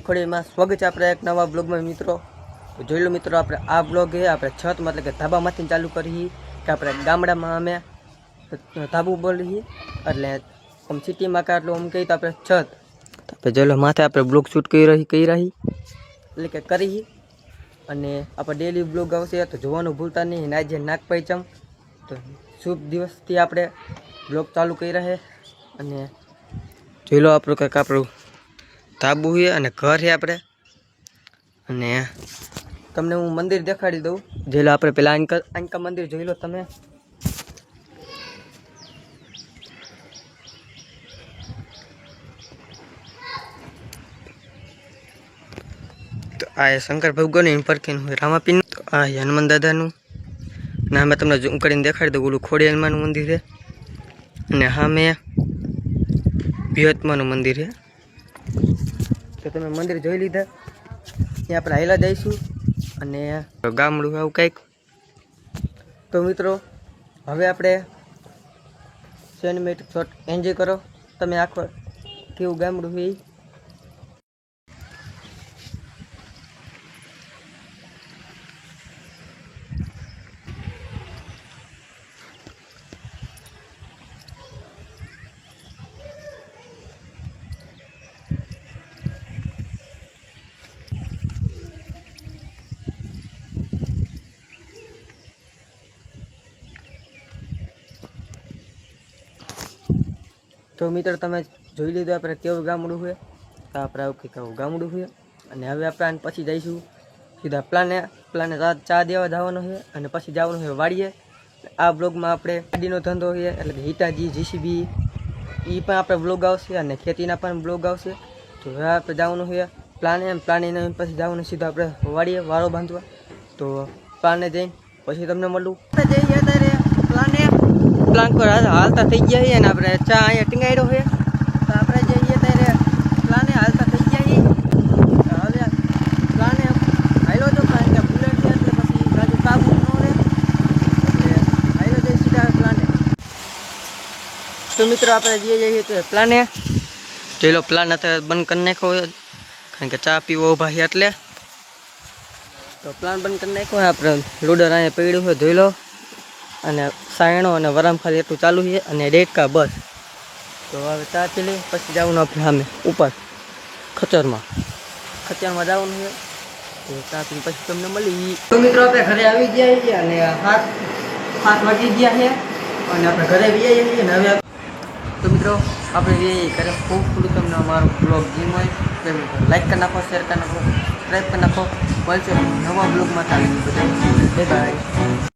ખોડીમાં સ્વાગત છે આપણે એક નવા બ્લોગમાં મિત્રો. જોઈ લો મિત્રો, આપણે આ બ્લોગ એ આપણે છત મતલબ કે ધાબામાંથી ચાલુ કરી કે આપણે ગામડામાં અમે ધાબુ બોલીએ એટલે આમ સિટીમાં કાટલું આમ કહીએ તો આપણે છત. આપણે જોઈ લો માથે આપણે બ્લોગ શૂટ કરી રહી કરી રહી. એટલે કે કરી. અને આપણે ડેલી બ્લોગ આવશે તો જોવાનું ભૂલતા નહીં. અને આજે નાગ પંચમ તો શુભ દિવસથી આપણે બ્લોગ ચાલુ કરી રહે. અને જોઈ લો આપણું કંઈક આપણું ધાબુ છે અને ઘર છે આપણે. અને તમને હું મંદિર દેખાડી દઉં. જોઈ લો આપણે પેલા અંકા અંકા મંદિર જોઈ લો તમે. આ શંકર ભગવાનની પરખીનું હોય રામાપીન. આ હનુમાન દાદાનું. ને અમે તમને ઝૂમ કરીને દેખાડી દઉં, ઓલું ખોડી હનુમાનનું મંદિર છે. અને હા મેં વિહત્માનું મંદિર છે. તો તમે મંદિર જોઈ લીધા. ત્યાં આપણે હાઈલા જઈશું અને ગામડું આવું કંઈક. તો મિત્રો, હવે આપણે સેનમેટ શોટ એન્જોય કરો. તમે આખો કેવું ગામડું છે તો મિત્રો, તમે જોઈ લીધું આપણે કેવું ગામડું હોય તો આપણે આવું કંઈક આવું ગામડું હોય અને હવે આપણે પછી જઈશું. સીધા પ્લાને પ્લાને ચા દેવા જવાનો છે અને પછી જવાનું છે વાડીએ. આ બ્લોગમાં આપણે ગાડીનો ધંધો છે, એટલે કે હિટાજી જીસીબી એ પણ આપણે બ્લોગ આવશે અને ખેતીના પણ બ્લોગ આવશે. તો હવે આપણે જવાનું છે પ્લાને એમ પ્લાનીને પછી જવાનું સીધા આપણે વાડીએ વાળો બાંધવા. તો પ્લાને જઈને પછી તમને મળું. જઈએ પ્લાને પ્લાન હાલતા થઈ ગયા છીએ અને આપણે ચા અહીંયા ટીંગાડ્યો છે. તો આપણે જઈએ ત્યારે પ્લાને હાલતા થઈ ગયા છીએ હવે પ્લાને હાલ્યો તો કારણ કે બુલેટ છે એટલે પછી બાજુ કાબુ ન રહે. એટલે હાલ્યો જઈ સીધા પ્લાને. તો મિત્રો આપણે જઈએ જઈએ તો પ્લાને. જોઈ લો, પ્લાન અત્યારે બંધ કરી નાખ્યો કારણ કે ચા પીવો છે એટલે. તો પ્લાન બંધ કરી નાખ્યો આપણે લોડર અહીંયા પડ્યું હોય, જોઈ લો. અને સાયણો અને વરામખાલી એટલું ચાલુ છે અને ડેટકા બસ. તો હવે ચા પી પછી જવાનું આપણે સામે, ઉપર, ખચરમાં. ખચરમાં જવાનું છે. તો પીને પછી તમને મળી તો મિત્રો આપણે ઘરે આવી ગયા છીએ અને હાથ હાથ વાગી ગયા છે અને આપણે ઘરે બી છીએ અને હવે તો મિત્રો, આપણે એ ઘરે. ખૂબ ખૂબ તમને અમારો બ્લોગ જીમ હોય, તો લાઈક કરી નાખો શેર કરી નાખો સબસ્ક્રાઈબ કરી નાખો. મળશે નવા બ્લોગમાં ચાલી બધા